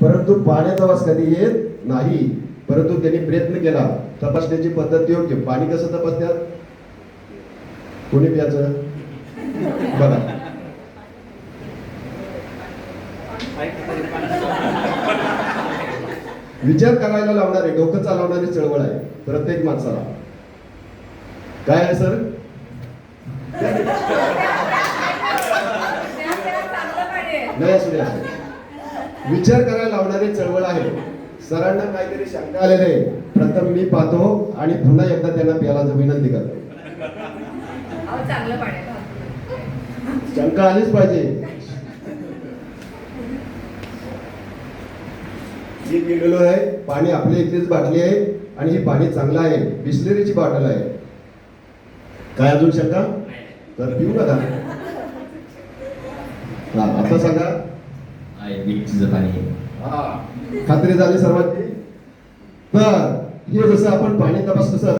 परंतु पाण्याचा वास कधी येत नाही परंतु त्यांनी प्रयत्न केला. तपासण्याची पद्धत योग्य. पाणी कसं तपासतात? कोणी प्याचं बघा. विचार करायला लावणारे डोकं चालवणारी चळवळ आहे. प्रत्येक माणसाला. काय आहे सर? नाही असू दे असू दे. विचार करायला लावणारी चळवळ आहे. सरांना काहीतरी शंका आलेले आहे. प्रथम मी पाहतो आणि पुन्हा एकदा त्यांना प्यायला विनंती करतो. शंका आलीच पाहिजे. मी गेलेलो आहे. पाणी आपल्या इथलीच बाटली आहे आणि ही पाणी चांगलं आहे. बिस्लरीची बॉटल आहे. काय अजून शंका? तर पिऊ नका. हा आता सांगा. आहे मिरचीचं पाणी हा. खात्री झाली सर्वांची? तर हे जसं आपण पाणी तपासलं सर